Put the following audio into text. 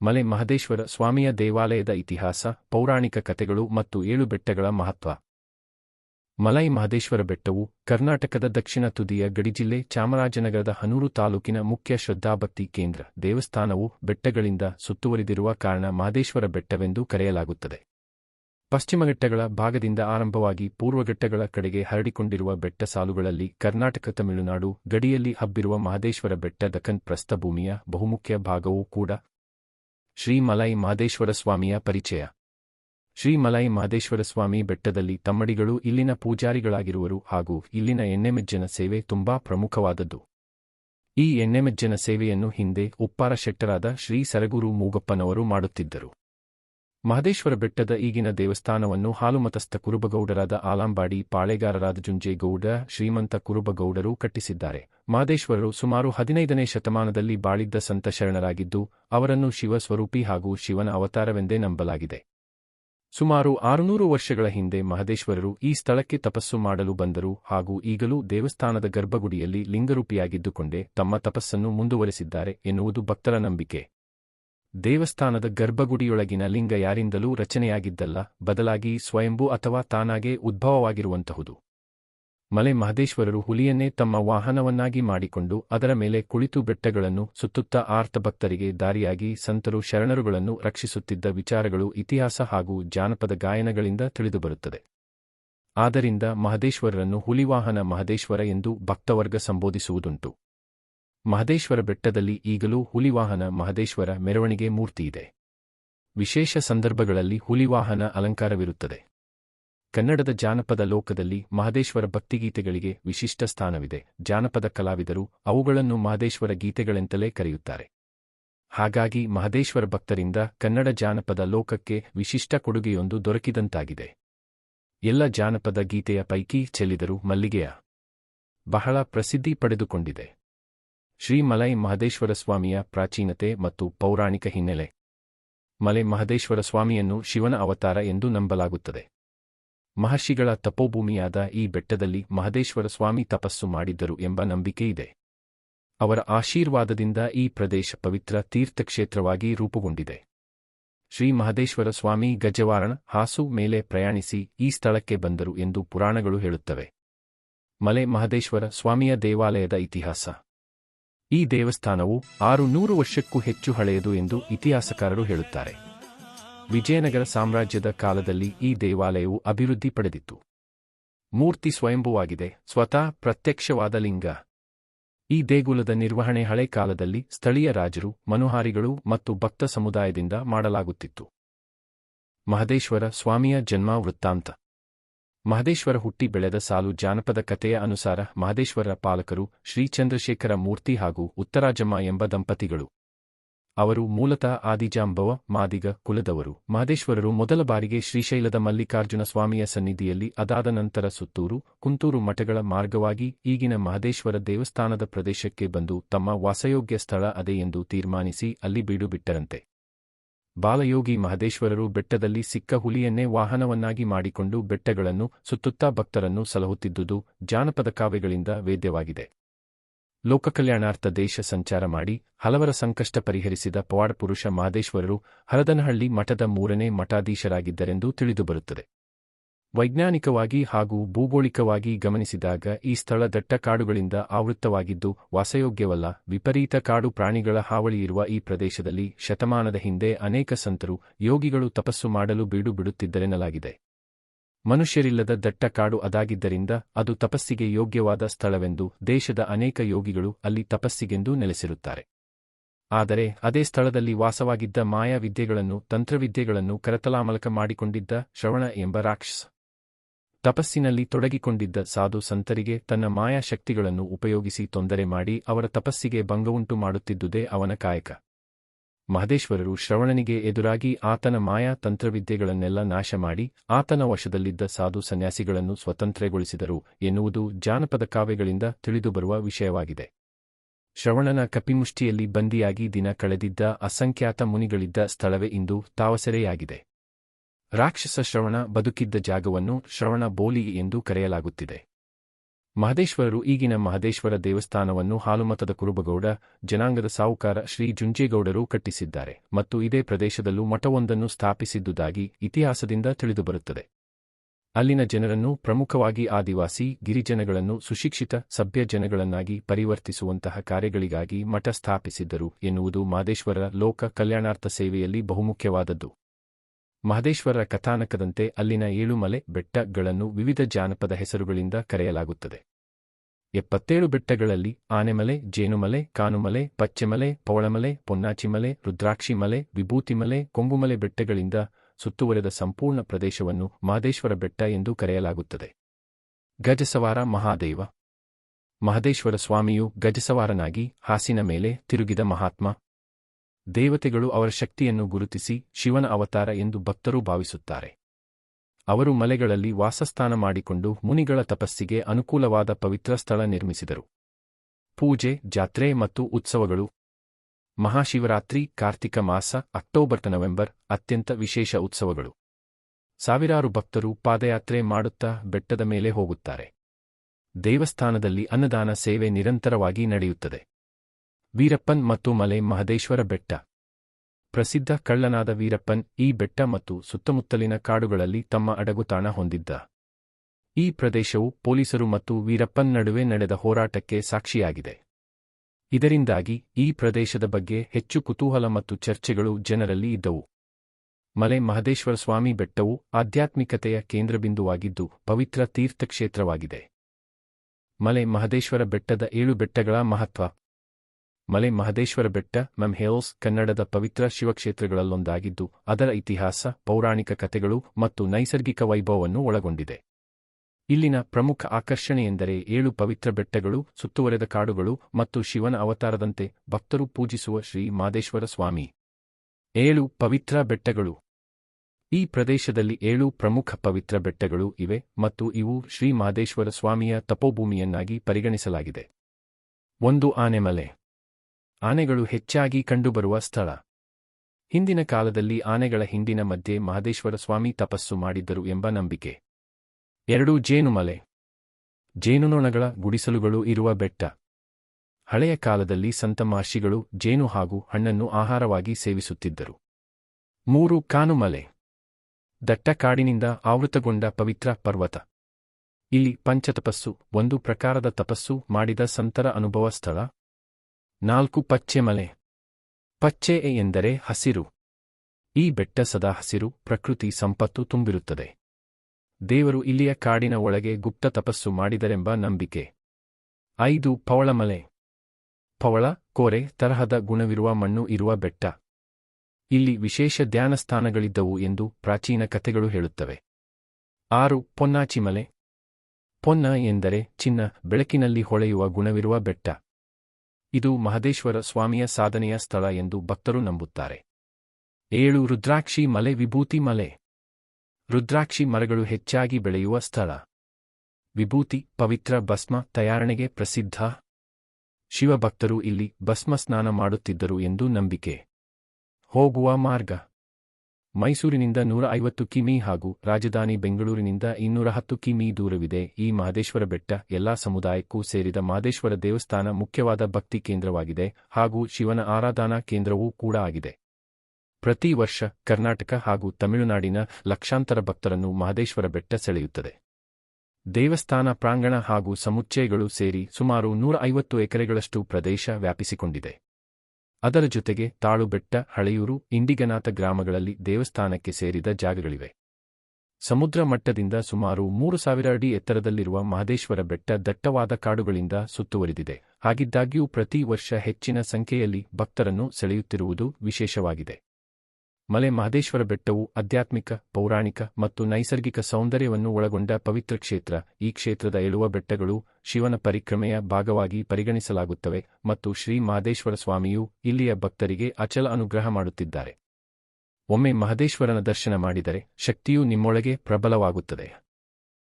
ಮಲೆ ಮಹದೇಶ್ವರ ಸ್ವಾಮಿಯ ದೇವಾಲಯದ ಇತಿಹಾಸ, ಪೌರಾಣಿಕ ಕಥೆಗಳು ಮತ್ತು ಏಳು ಬೆಟ್ಟಗಳ ಮಹತ್ವ. ಮಲೈ ಮಹದೇಶ್ವರ ಬೆಟ್ಟವು ಕರ್ನಾಟಕದ ದಕ್ಷಿಣ ತುದಿಯ ಗಡಿಜಿಲ್ಲೆ ಚಾಮರಾಜನಗರದ ಹನೂರು ತಾಲೂಕಿನ ಮುಖ್ಯ ಶ್ರದ್ಧಾಭಕ್ತಿ ಕೇಂದ್ರ ದೇವಸ್ಥಾನವು ಬೆಟ್ಟಗಳಿಂದ ಸುತ್ತುವರಿದಿರುವ ಕಾರಣ ಮಹದೇಶ್ವರ ಬೆಟ್ಟವೆಂದು ಕರೆಯಲಾಗುತ್ತದೆ. ಪಶ್ಚಿಮಘಟ್ಟಗಳ ಭಾಗದಿಂದ ಆರಂಭವಾಗಿ ಪೂರ್ವಘಟ್ಟಗಳ ಕಡೆಗೆ ಹರಡಿಕೊಂಡಿರುವ ಬೆಟ್ಟ ಸಾಲುಗಳಲ್ಲಿ ಕರ್ನಾಟಕ, ತಮಿಳುನಾಡು ಗಡಿಯಲ್ಲಿ ಹಬ್ಬಿರುವ ಮಹದೇಶ್ವರ ಬೆಟ್ಟ ದಖನ್ ಪ್ರಸ್ಥಭೂಮಿಯ ಬಹುಮುಖ್ಯ ಭಾಗವೂ ಕೂಡ ಶ್ರೀ ಮಲೈ ಮಾದೇಶ್ವರ ಸ್ವಾಮಿಯ ಪರಿಚಯ. ಶ್ರೀ ಮಲೈ ಮಾದೇಶ್ವರ ಸ್ವಾಮಿ ಬೆಟ್ಟದಲ್ಲಿ ತಮ್ಮಡಿಗಳು ಇಲ್ಲಿನ ಪೂಜಾರಿಗಳಾಗಿರುವರು ಹಾಗೂ ಇಲ್ಲಿನ ಎಣ್ಣೆಮೆಜ್ಜನ ಸೇವೆ ತುಂಬಾ ಪ್ರಮುಖವಾದದ್ದು. ಈ ಎಣ್ಣೆಮೆಜ್ಜನ ಸೇವೆಯನ್ನು ಹಿಂದೆ ಉಪ್ಪಾರ ಶೆಟ್ಟರಾದ ಶ್ರೀ ಸರಗುರು ಮೂಗಪ್ಪನವರು ಮಾಡುತ್ತಿದ್ದರು. ಮಹದೇಶ್ವರ ಬೆಟ್ಟದ ಈಗಿನ ದೇವಸ್ಥಾನವನ್ನು ಹಾಲುಮತಸ್ಥ ಕುರುಬಗೌಡರಾದ ಆಲಾಂಬಾಡಿ, ಪಾಳೆಗಾರರಾದ ಜುಂಜೇಗೌಡ, ಶ್ರೀಮಂತ ಕುರುಬಗೌಡರು ಕಟ್ಟಿಸಿದ್ದಾರೆ. ಮಹದೇಶ್ವರರು ಸುಮಾರು ಹದಿನೈದನೇ ಶತಮಾನದಲ್ಲಿ ಬಾಳಿದ್ದ ಸಂತ ಶರಣರಾಗಿದ್ದು, ಅವರನ್ನು ಶಿವಸ್ವರೂಪಿ ಹಾಗೂ ಶಿವನ ಅವತಾರವೆಂದೇ ನಂಬಲಾಗಿದೆ. ಸುಮಾರು ಆರುನೂರು ವರ್ಷಗಳ ಹಿಂದೆ ಮಹದೇಶ್ವರರು ಈ ಸ್ಥಳಕ್ಕೆ ತಪಸ್ಸು ಮಾಡಲು ಬಂದರು ಹಾಗೂ ಈಗಲೂ ದೇವಸ್ಥಾನದ ಗರ್ಭಗುಡಿಯಲ್ಲಿ ಲಿಂಗರೂಪಿಯಾಗಿದ್ದುಕೊಂಡೇ ತಮ್ಮ ತಪಸ್ಸನ್ನು ಮುಂದುವರೆಸಿದ್ದಾರೆ ಎನ್ನುವುದು ಭಕ್ತರ ನಂಬಿಕೆ. ದೇವಸ್ಥಾನದ ಗರ್ಭಗುಡಿಯೊಳಗಿನ ಲಿಂಗ ಯಾರಿಂದಲೂ ರಚನೆಯಾಗಿದ್ದಲ್ಲ, ಬದಲಾಗಿ ಸ್ವಯಂಭೂ ಅಥವಾ ತಾನಾಗೇ ಉದ್ಭವವಾಗಿರುವಂತಹುದು. ಮಲೆ ಮಹದೇಶ್ವರರು ಹುಲಿಯನ್ನೇ ತಮ್ಮ ವಾಹನವನ್ನಾಗಿ ಮಾಡಿಕೊಂಡು ಅದರ ಮೇಲೆ ಕುಳಿತು ಬೆಟ್ಟಗಳನ್ನು ಸುತ್ತುತ್ತಾ ಆರ್ತಭಕ್ತರಿಗೆ ದಾರಿಯಾಗಿ ಸಂತರು ಶರಣರುಗಳನ್ನು ರಕ್ಷಿಸುತ್ತಿದ್ದ ವಿಚಾರಗಳು ಇತಿಹಾಸ ಹಾಗೂ ಜಾನಪದ ಗಾಯನಗಳಿಂದ ತಿಳಿದುಬರುತ್ತದೆ. ಆದ್ದರಿಂದ ಮಹದೇಶ್ವರರನ್ನು ಹುಲಿವಾಹನ ಮಹದೇಶ್ವರ ಎಂದು ಭಕ್ತವರ್ಗ ಸಂಬೋಧಿಸುವುದುಂಟು. ಮಹದೇಶ್ವರ ಬೆಟ್ಟದಲ್ಲಿ ಈಗಲೂ ಹುಲಿವಾಹನ ಮಹದೇಶ್ವರ ಮೆರವಣಿಗೆ ಮೂರ್ತಿಯಿದೆ. ವಿಶೇಷ ಸಂದರ್ಭಗಳಲ್ಲಿ ಹುಲಿವಾಹನ ಅಲಂಕಾರವಿರುತ್ತದೆ. ಕನ್ನಡದ ಜಾನಪದ ಲೋಕದಲ್ಲಿ ಮಹದೇಶ್ವರ ಭಕ್ತಿಗೀತೆಗಳಿಗೆ ವಿಶಿಷ್ಟ ಸ್ಥಾನವಿದೆ. ಜಾನಪದ ಕಲಾವಿದರು ಅವುಗಳನ್ನು ಮಹದೇಶ್ವರ ಗೀತೆಗಳೆಂತಲೇ ಕರೆಯುತ್ತಾರೆ. ಹಾಗಾಗಿ ಮಹದೇಶ್ವರ ಭಕ್ತರಿಂದ ಕನ್ನಡ ಜಾನಪದ ಲೋಕಕ್ಕೆ ವಿಶಿಷ್ಟ ಕೊಡುಗೆಯೊಂದು ದೊರಕಿದಂತಾಗಿದೆ. ಎಲ್ಲ ಜಾನಪದ ಗೀತೆಯ ಪೈಕಿ ಚೆಲ್ಲಿದರು ಮಲ್ಲಿಗೆಯ ಬಹಳ ಪ್ರಸಿದ್ಧಿ ಪಡೆದುಕೊಂಡಿದೆ. ಶ್ರೀ ಮಲೈ ಮಹದೇಶ್ವರ ಸ್ವಾಮಿಯ ಪ್ರಾಚೀನತೆ ಮತ್ತು ಪೌರಾಣಿಕ ಹಿನ್ನೆಲೆ. ಮಲೆ ಮಹದೇಶ್ವರ ಸ್ವಾಮಿಯನ್ನು ಶಿವನ ಅವತಾರ ಎಂದು ನಂಬಲಾಗುತ್ತದೆ. ಮಹರ್ಷಿಗಳ ತಪೋಭೂಮಿಯಾದ ಈ ಬೆಟ್ಟದಲ್ಲಿ ಮಹದೇಶ್ವರ ಸ್ವಾಮಿ ತಪಸ್ಸು ಮಾಡಿದ್ದರು ಎಂಬ ನಂಬಿಕೆಯಿದೆ ಅವರ ಆಶೀರ್ವಾದದಿಂದ ಈ ಪ್ರದೇಶ ಪವಿತ್ರ ತೀರ್ಥಕ್ಷೇತ್ರವಾಗಿ ರೂಪುಗೊಂಡಿದೆ. ಶ್ರೀ ಮಹದೇಶ್ವರ ಸ್ವಾಮಿ ಗಜವಾರಣ ಹಾಸು ಮೇಲೆ ಪ್ರಯಾಣಿಸಿ ಈ ಸ್ಥಳಕ್ಕೆ ಬಂದರು ಎಂದು ಪುರಾಣಗಳು ಹೇಳುತ್ತವೆ. ಮಲೆ ಮಹದೇಶ್ವರ ಸ್ವಾಮಿಯ ದೇವಾಲಯದ ಇತಿಹಾಸ. ಈ ದೇವಸ್ಥಾನವು ಆರು ನೂರು ವರ್ಷಕ್ಕೂ ಹೆಚ್ಚು ಹಳೆಯದು ಎಂದು ಇತಿಹಾಸಕಾರರು ಹೇಳುತ್ತಾರೆ. ವಿಜಯನಗರ ಸಾಮ್ರಾಜ್ಯದ ಕಾಲದಲ್ಲಿ ಈ ದೇವಾಲಯವು ಅಭಿವೃದ್ಧಿ ಪಡೆದಿತ್ತು. ಮೂರ್ತಿ ಸ್ವಯಂಭುವಾಗಿದೆ, ಸ್ವತಃ ಪ್ರತ್ಯಕ್ಷವಾದ ಲಿಂಗ. ಈ ದೇಗುಲದ ನಿರ್ವಹಣೆ ಹಳೆ ಕಾಲದಲ್ಲಿ ಸ್ಥಳೀಯ ರಾಜರು, ಮನುಹಾರಿಗಳು ಮತ್ತು ಭಕ್ತ ಸಮುದಾಯದಿಂದ ಮಾಡಲಾಗುತ್ತಿತ್ತು. ಮಹದೇಶ್ವರ ಸ್ವಾಮಿಯ ಜನ್ಮ ವೃತ್ತಾಂತ ಮಹದೇಶ್ವರ ಹುಟ್ಟಿ ಬೆಳೆದ ಸಾಲು ಜಾನಪದ ಕಥೆಯ ಅನುಸಾರ ಮಹದೇಶ್ವರ ಪಾಲಕರು ಶ್ರೀ ಚಂದ್ರಶೇಖರ ಮೂರ್ತಿ ಹಾಗೂ ಉತ್ತರಾಜಮ್ಮ ಎಂಬ ದಂಪತಿಗಳು. ಅವರು ಮೂಲತಃ ಆದಿಜಾಂಬವ, ಮಾದಿಗ, ಕುಲದವರು. ಮಹದೇಶ್ವರರು ಮೊದಲ ಬಾರಿಗೆ ಶ್ರೀಶೈಲದ ಮಲ್ಲಿಕಾರ್ಜುನ ಸ್ವಾಮಿಯ ಸನ್ನಿಧಿಯಲ್ಲಿ ಅದಾದ ನಂತರ ಸುತ್ತೂರು, ಕುಂತೂರು ಮಠಗಳ ಮಾರ್ಗವಾಗಿ ಈಗಿನ ಮಹದೇಶ್ವರ ದೇವಸ್ಥಾನದ ಪ್ರದೇಶಕ್ಕೆ ಬಂದು ತಮ್ಮ ವಾಸಯೋಗ್ಯ ಸ್ಥಳ ಅದೇ ಎಂದು ತೀರ್ಮಾನಿಸಿ ಅಲ್ಲಿ ಬೀಡು ಬಿಟ್ಟರಂತೆ ಬಾಲಯೋಗಿ ಮಹದೇಶ್ವರರು ಬೆಟ್ಟದಲ್ಲಿ ಸಿಕ್ಕ ಹುಲಿಯನ್ನೇ ವಾಹನವನ್ನಾಗಿ ಮಾಡಿಕೊಂಡು ಬೆಟ್ಟಗಳನ್ನು, ಸುತ್ತುತ್ತಾ ಭಕ್ತರನ್ನು ಸಲಹುತ್ತಿದ್ದುದು ಜಾನಪದ ಕಾವ್ಯಗಳಿಂದ ವೇದ್ಯವಾಗಿದೆ. ಲೋಕಕಲ್ಯಾಣಾರ್ಥ ದೇಶ ಸಂಚಾರ ಮಾಡಿ ಹಲವರ ಸಂಕಷ್ಟ ಪರಿಹರಿಸಿದ ಪವಾಡಪುರುಷ ಮಹದೇಶ್ವರರು ಹರದನಹಳ್ಳಿ ಮಠದ ಮೂರನೇ ಮಠಾಧೀಶರಾಗಿದ್ದರೆಂದು ತಿಳಿದುಬರುತ್ತದೆ. ವೈಜ್ಞಾನಿಕವಾಗಿ ಹಾಗೂ ಭೂಗೋಳಿಕವಾಗಿ ಗಮನಿಸಿದಾಗ ಈ ಸ್ಥಳ ದಟ್ಟ ಕಾಡುಗಳಿಂದ ಆವೃತ್ತವಾಗಿದ್ದು ವಾಸಯೋಗ್ಯವಲ್ಲ. ವಿಪರೀತ ಕಾಡು ಪ್ರಾಣಿಗಳ ಹಾವಳಿಯಿರುವ ಈ ಪ್ರದೇಶದಲ್ಲಿ ಶತಮಾನದ ಹಿಂದೆ ಅನೇಕ ಸಂತರು, ಯೋಗಿಗಳು ತಪಸ್ಸು ಮಾಡಲು ಬೀಡು ಬಿಡುತ್ತಿದ್ದರೆನ್ನಲಾಗಿದೆ. ಮನುಷ್ಯರಿಲ್ಲದ ದಟ್ಟ ಕಾಡು ಅದಾಗಿದ್ದರಿಂದ ಅದು ತಪಸ್ಸಿಗೆ ಯೋಗ್ಯವಾದ ಸ್ಥಳವೆಂದು ದೇಶದ ಅನೇಕ ಯೋಗಿಗಳು ಅಲ್ಲಿ ತಪಸ್ಸಿಗೆಂದು ನೆಲೆಸಿರುತ್ತಾರೆ. ಆದರೆ ಅದೇ ಸ್ಥಳದಲ್ಲಿ ವಾಸವಾಗಿದ್ದ ಮಾಯಾ ವಿದ್ಯೆಗಳನ್ನು ತಂತ್ರವಿದ್ಯೆಗಳನ್ನು ಕರತಲಾಮಲಕ ಮಾಡಿಕೊಂಡಿದ್ದ ಶ್ರವಣ ಎಂಬ ರಾಕ್ಷಸ. ತಪಸ್ಸಿನಲ್ಲಿ ತೊಡಗಿಕೊಂಡಿದ್ದ ಸಾಧು ಸಂತರಿಗೆ ತನ್ನ ಮಾಯಾ ಶಕ್ತಿಗಳನ್ನು ಉಪಯೋಗಿಸಿ ತೊಂದರೆ ಮಾಡಿ ಅವರ ತಪಸ್ಸಿಗೆ ಭಂಗವುಂಟು ಮಾಡುತ್ತಿದ್ದುದೇ ಅವನ ಕಾಯಕ. ಮಹದೇಶ್ವರರು ಶ್ರವಣನಿಗೆ ಎದುರಾಗಿ ಆತನ ಮಾಯಾ ತಂತ್ರವಿದ್ಯೆಗಳನ್ನೆಲ್ಲ ನಾಶ ಮಾಡಿ ಆತನ ವಶದಲ್ಲಿದ್ದ ಸಾಧು ಸನ್ಯಾಸಿಗಳನ್ನು ಸ್ವತಂತ್ರಗೊಳಿಸಿದರು ಎನ್ನುವುದು ಜಾನಪದ ಕಾವ್ಯಗಳಿಂದ ತಿಳಿದುಬರುವ ವಿಷಯವಾಗಿದೆ. ಶ್ರವಣನ ಕಪಿಮುಷ್ಟಿಯಲ್ಲಿ ಬಂದಿಯಾಗಿ ದಿನ ಕಳೆದಿದ್ದ ಅಸಂಖ್ಯಾತ ಮುನಿಗಳಿದ್ದ ಸ್ಥಳವೇ ಇಂದು ತಾವಸೆರೆಯಾಗಿದೆ. ರಾಕ್ಷಸ ಶ್ರವಣ ಬದುಕಿದ್ದ ಜಾಗವನ್ನು ಶ್ರವಣ ಬೋಲಿ ಎಂದು ಕರೆಯಲಾಗುತ್ತಿದೆ. ಮಹದೇಶ್ವರರು ಈಗಿನ ಮಹದೇಶ್ವರ ದೇವಸ್ಥಾನವನ್ನು ಹಾಲುಮತದ ಕುರುಬಗೌಡ, ಜನಾಂಗದ ಸಾಹುಕಾರ ಶ್ರೀ ಜುಂಜೇಗೌಡರು ಕಟ್ಟಿಸಿದ್ದಾರೆ ಮತ್ತು ಇದೇ ಪ್ರದೇಶದಲ್ಲೂ ಮಠವೊಂದನ್ನು ಸ್ಥಾಪಿಸಿದ್ದುದಾಗಿ ಇತಿಹಾಸದಿಂದ ತಿಳಿದುಬರುತ್ತದೆ. ಅಲ್ಲಿನ ಜನರನ್ನು ಪ್ರಮುಖವಾಗಿ ಆದಿವಾಸಿ, ಗಿರಿಜನಗಳನ್ನು ಸುಶಿಕ್ಷಿತ ಸಭ್ಯ ಜನಗಳನ್ನಾಗಿ ಪರಿವರ್ತಿಸುವಂತಹ ಕಾರ್ಯಗಳಿಗಾಗಿ ಮಠ ಸ್ಥಾಪಿಸಿದ್ದರು ಎನ್ನುವುದು ಮಾದೇಶ್ವರ ಲೋಕ ಕಲ್ಯಾಣಾರ್ಥ ಸೇವೆಯಲ್ಲಿ ಬಹುಮುಖ್ಯವಾದದ್ದು. ಮಹದೇಶ್ವರರ ಕಥಾನಕದಂತೆ ಅಲ್ಲಿನ ಏಳುಮಲೆ ಬೆಟ್ಟಗಳನ್ನು ವಿವಿಧ ಜಾನಪದ ಹೆಸರುಗಳಿಂದ ಕರೆಯಲಾಗುತ್ತದೆ. ಎಪ್ಪತ್ತೇಳು ಬೆಟ್ಟಗಳಲ್ಲಿ ಆನೆಮಲೆ, ಜೇನುಮಲೆ, ಕಾನುಮಲೆ, ಪಚ್ಚೆಮಲೆ ಪೌಳಮಲೆ ಪೊನ್ನಾಚಿಮಲೆ, ರುದ್ರಾಕ್ಷಿಮಲೆ, ವಿಭೂತಿಮಲೆ, ಕೊಂಗುಮಲೆ ಬೆಟ್ಟಗಳಿಂದ ಸುತ್ತುವರೆದ ಸಂಪೂರ್ಣ ಪ್ರದೇಶವನ್ನು ಮಹದೇಶ್ವರ ಬೆಟ್ಟ ಎಂದು ಕರೆಯಲಾಗುತ್ತದೆ. ಗಜಸವಾರ ಮಹಾದೇವ. ಮಹದೇಶ್ವರ ಸ್ವಾಮಿಯು ಗಜಸವಾರನಾಗಿ ಹಾಸಿನ ಮೇಲೆ ತಿರುಗಿದ ಮಹಾತ್ಮ. ದೇವತೆಗಳು ಅವರ ಶಕ್ತಿಯನ್ನು ಗುರುತಿಸಿ ಶಿವನ ಅವತಾರ ಎಂದು ಭಕ್ತರು ಭಾವಿಸುತ್ತಾರೆ. ಅವರು ಮಲೆಗಳಲ್ಲಿ ವಾಸಸ್ಥಾನ ಮಾಡಿಕೊಂಡು ಮುನಿಗಳ ತಪಸ್ಸಿಗೆ ಅನುಕೂಲವಾದ ಪವಿತ್ರ ಸ್ಥಳ ನಿರ್ಮಿಸಿದರು. ಪೂಜೆ, ಜಾತ್ರೆ ಮತ್ತು ಉತ್ಸವಗಳು. ಮಹಾಶಿವರಾತ್ರಿ, ಕಾರ್ತಿಕ ಮಾಸ, ಅಕ್ಟೋಬರ್ ನವೆಂಬರ್, ಅತ್ಯಂತ ವಿಶೇಷ ಉತ್ಸವಗಳು. ಸಾವಿರಾರು ಭಕ್ತರು ಪಾದಯಾತ್ರೆ ಮಾಡುತ್ತಾ ಬೆಟ್ಟದ ಮೇಲೆ ಹೋಗುತ್ತಾರೆ. ದೇವಸ್ಥಾನದಲ್ಲಿ ಅನ್ನದಾನ ಸೇವೆ ನಿರಂತರವಾಗಿ ನಡೆಯುತ್ತದೆ. ವೀರಪ್ಪನ್ ಮತ್ತು ಮಲೆ ಮಹದೇಶ್ವರ ಬೆಟ್ಟ. ಪ್ರಸಿದ್ಧ ಕಳ್ಳನಾದ ವೀರಪ್ಪನ್ ಈ ಬೆಟ್ಟ ಮತ್ತು ಸುತ್ತಮುತ್ತಲಿನ ಕಾಡುಗಳಲ್ಲಿ ತಮ್ಮ ಅಡಗುತಾಣ ಹೊಂದಿದ್ದ. ಈ ಪ್ರದೇಶವು ಪೊಲೀಸರು ಮತ್ತು ವೀರಪ್ಪನ್ ನಡುವೆ ನಡೆದ ಹೋರಾಟಕ್ಕೆ ಸಾಕ್ಷಿಯಾಗಿದೆ. ಇದರಿಂದಾಗಿ ಈ ಪ್ರದೇಶದ ಬಗ್ಗೆ ಹೆಚ್ಚು ಕುತೂಹಲ ಮತ್ತು ಚರ್ಚೆಗಳು ಜನರಲ್ಲಿ ಇದ್ದವು. ಮಲೆ ಮಹದೇಶ್ವರ ಸ್ವಾಮಿ ಬೆಟ್ಟವು ಆಧ್ಯಾತ್ಮಿಕತೆಯ ಕೇಂದ್ರಬಿಂದುವಾಗಿದ್ದು ಪವಿತ್ರ ತೀರ್ಥಕ್ಷೇತ್ರವಾಗಿದೆ. ಮಲೆ ಮಹದೇಶ್ವರ ಬೆಟ್ಟದ ಏಳು ಬೆಟ್ಟಗಳ ಮಹತ್ವ ಮಲೆ ಮಹದೇಶ್ವರ ಬೆಟ್ಟ, ಮೆಮ್ ಹೇಲ್ಸ್, ಕನ್ನಡದ ಪವಿತ್ರ ಶಿವಕ್ಷೇತ್ರಗಳಲ್ಲೊಂದಾಗಿದ್ದು, ಅದರ ಇತಿಹಾಸ, ಪೌರಾಣಿಕ ಕಥೆಗಳು ಮತ್ತು ನೈಸರ್ಗಿಕ ವೈಭವವನ್ನು ಒಳಗೊಂಡಿದೆ. ಇಲ್ಲಿನ ಪ್ರಮುಖ ಆಕರ್ಷಣೆಯೆಂದರೆ ಏಳು ಪವಿತ್ರ ಬೆಟ್ಟಗಳು, ಸುತ್ತುವರೆದ ಕಾಡುಗಳು ಮತ್ತು ಶಿವನ ಅವತಾರದಂತೆ ಭಕ್ತರು ಪೂಜಿಸುವ ಶ್ರೀ ಮಾದೇಶ್ವರ ಸ್ವಾಮಿ. ಏಳು ಪವಿತ್ರ ಬೆಟ್ಟಗಳು. ಈ ಪ್ರದೇಶದಲ್ಲಿ ಏಳು ಪ್ರಮುಖ ಪವಿತ್ರ ಬೆಟ್ಟಗಳು ಇವೆ ಮತ್ತು ಇವು ಶ್ರೀ ಮಾದೇಶ್ವರ ಸ್ವಾಮಿಯ ತಪೋಭೂಮಿಯನ್ನಾಗಿ ಪರಿಗಣಿಸಲಾಗಿದೆ. ಒಂದು ಆನೆಮಲೆ. ಆನೆಗಳು ಹೆಚ್ಚಾಗಿ ಕಂಡುಬರುವ ಸ್ಥಳ. ಹಿಂದಿನ ಕಾಲದಲ್ಲಿ ಆನೆಗಳ ಹಿಂಡಿನ ಮಧ್ಯೆ ಮಹದೇಶ್ವರ ಸ್ವಾಮಿ ತಪಸ್ಸು ಮಾಡಿದ್ದರು ಎಂಬ ನಂಬಿಕೆ. ಎರಡು ಜೇನುಮಲೆ. ಜೇನುನೊಣಗಳ ಗುಡಿಸಲುಗಳು ಇರುವ ಬೆಟ್ಟ. ಹಳೆಯ ಕಾಲದಲ್ಲಿ ಸಂತ ಮಹರ್ಷಿಗಳು ಜೇನು ಹಾಗೂ ಹಣ್ಣನ್ನು ಆಹಾರವಾಗಿ ಸೇವಿಸುತ್ತಿದ್ದರು. ಮೂರು ಕಾನುಮಲೆ. ದಟ್ಟ ಕಾಡಿನಿಂದ ಆವೃತಗೊಂಡ ಪವಿತ್ರ ಪರ್ವತ. ಇಲ್ಲಿ ಪಂಚತಪಸ್ಸು, ಒಂದು ಪ್ರಕಾರದ ತಪಸ್ಸು ಮಾಡಿದ ಸಂತರ ಅನುಭವ ಸ್ಥಳ. ನಾಲ್ಕು ಪಚ್ಚೆಮಲೆ ಪಚ್ಚೆ ಎಂದರೆ ಹಸಿರು. ಈ ಬೆಟ್ಟ ಸದಾ ಹಸಿರು, ಪ್ರಕೃತಿ ಸಂಪತ್ತು ತುಂಬಿರುತ್ತದೆ. ದೇವರು ಇಲ್ಲಿಯ ಕಾಡಿನ ಒಳಗೆ ಗುಪ್ತ ತಪಸ್ಸು ಮಾಡಿದರೆಂಬ ನಂಬಿಕೆ. ಐದು ಪವಳಮಲೆ ಪವಳ, ಕೋರೆ, ತರಹದ ಗುಣವಿರುವ ಮಣ್ಣು ಇರುವ ಬೆಟ್ಟ. ಇಲ್ಲಿ ವಿಶೇಷ ಧ್ಯಾನಸ್ಥಾನಗಳಿದ್ದವು ಎಂದು ಪ್ರಾಚೀನ ಕಥೆಗಳು ಹೇಳುತ್ತವೆ. ಆರು ಪೊನ್ನಾಚಿಮಲೆ ಪೊನ್ನ ಎಂದರೆ ಚಿನ್ನ, ಬೆಳಕಿನಲ್ಲಿ ಹೊಳೆಯುವ ಗುಣವಿರುವ ಬೆಟ್ಟ. ಇದು ಮಹದೇಶ್ವರ ಸ್ವಾಮಿಯ ಸಾಧನೆಯ ಸ್ಥಳ ಎಂದು ಭಕ್ತರು ನಂಬುತ್ತಾರೆ. ಏಳು ರುದ್ರಾಕ್ಷಿ ಮಲೆ ವಿಭೂತಿ ಮಲೆ. ರುದ್ರಾಕ್ಷಿ ಮರಗಳು ಹೆಚ್ಚಾಗಿ ಬೆಳೆಯುವ ಸ್ಥಳ. ವಿಭೂತಿ, ಪವಿತ್ರ ಭಸ್ಮ ತಯಾರಣೆಗೆ ಪ್ರಸಿದ್ಧ. ಶಿವಭಕ್ತರು ಇಲ್ಲಿ ಭಸ್ಮ ಸ್ನಾನ ಮಾಡುತ್ತಿದ್ದರು ಎಂದು ನಂಬಿಕೆ. ಹೋಗುವ ಮಾರ್ಗ. ಮೈಸೂರಿನಿಂದ ನೂರ ಐವತ್ತು ಕಿಮಿ ಹಾಗೂ ರಾಜಧಾನಿ ಬೆಂಗಳೂರಿನಿಂದ ಇನ್ನೂರ ಹತ್ತು ಕಿಮಿ ದೂರವಿದೆ. ಈ ಮಹದೇಶ್ವರ ಬೆಟ್ಟ ಎಲ್ಲಾ ಸಮುದಾಯಕ್ಕೂ ಸೇರಿದ ಮಹದೇಶ್ವರ ದೇವಸ್ಥಾನ ಮುಖ್ಯವಾದ ಭಕ್ತಿ ಕೇಂದ್ರವಾಗಿದೆ ಹಾಗೂ ಶಿವನ ಆರಾಧನಾ ಕೇಂದ್ರವೂ ಕೂಡ ಆಗಿದೆ. ಪ್ರತಿ ವರ್ಷ ಕರ್ನಾಟಕ ಹಾಗೂ ತಮಿಳುನಾಡಿನ ಲಕ್ಷಾಂತರ ಭಕ್ತರನ್ನು ಮಹದೇಶ್ವರ ಬೆಟ್ಟ ಸೆಳೆಯುತ್ತದೆ. ದೇವಸ್ಥಾನ ಪ್ರಾಂಗಣ ಹಾಗೂ ಸಮುಚ್ಚಯಗಳು ಸೇರಿ ಸುಮಾರು ನೂರ ಐವತ್ತು ಎಕರೆಗಳಷ್ಟು ಪ್ರದೇಶ ವ್ಯಾಪಿಸಿಕೊಂಡಿದೆ. ಅದರ ಜೊತೆಗೆ ತಾಳುಬೆಟ್ಟ, ಹಳೆಯೂರು, ಇಂಡಿಗನಾಥ ಗ್ರಾಮಗಳಲ್ಲಿ ದೇವಸ್ಥಾನಕ್ಕೆ ಸೇರಿದ ಜಾಗಗಳಿವೆ. ಸಮುದ್ರ ಮಟ್ಟದಿಂದ ಸುಮಾರು ಮೂರು ಸಾವಿರ ಅಡಿ ಎತ್ತರದಲ್ಲಿರುವ ಮಹದೇಶ್ವರ ಬೆಟ್ಟ ದಟ್ಟವಾದ ಕಾಡುಗಳಿಂದ ಸುತ್ತುವರಿದಿದೆ. ಹಾಗಿದ್ದಾಗ್ಯೂ ಪ್ರತಿ ವರ್ಷ ಹೆಚ್ಚಿನ ಸಂಖ್ಯೆಯಲ್ಲಿ ಭಕ್ತರನ್ನು ಸೆಳೆಯುತ್ತಿರುವುದು ವಿಶೇಷವಾಗಿದೆ. ಮಲೆ ಮಹದೇಶ್ವರ ಬೆಟ್ಟವು ಆಧ್ಯಾತ್ಮಿಕ, ಪೌರಾಣಿಕ ಮತ್ತು ನೈಸರ್ಗಿಕ ಸೌಂದರ್ಯವನ್ನು ಒಳಗೊಂಡ ಪವಿತ್ರ ಕ್ಷೇತ್ರ. ಈ ಕ್ಷೇತ್ರದ ಎಳುವ ಬೆಟ್ಟಗಳು ಶಿವನ ಪರಿಕ್ರಮೆಯ ಭಾಗವಾಗಿ ಪರಿಗಣಿಸಲಾಗುತ್ತವೆ ಮತ್ತು ಶ್ರೀ ಮಹದೇಶ್ವರ ಸ್ವಾಮಿಯು ಇಲ್ಲಿಯ ಭಕ್ತರಿಗೆ ಅಚಲ ಅನುಗ್ರಹ ಮಾಡುತ್ತಿದ್ದಾರೆ. ಒಮ್ಮೆ ಮಹದೇಶ್ವರನ ದರ್ಶನ ಮಾಡಿದರೆ ಶಕ್ತಿಯು ನಿಮ್ಮೊಳಗೆ ಪ್ರಬಲವಾಗುತ್ತದೆ.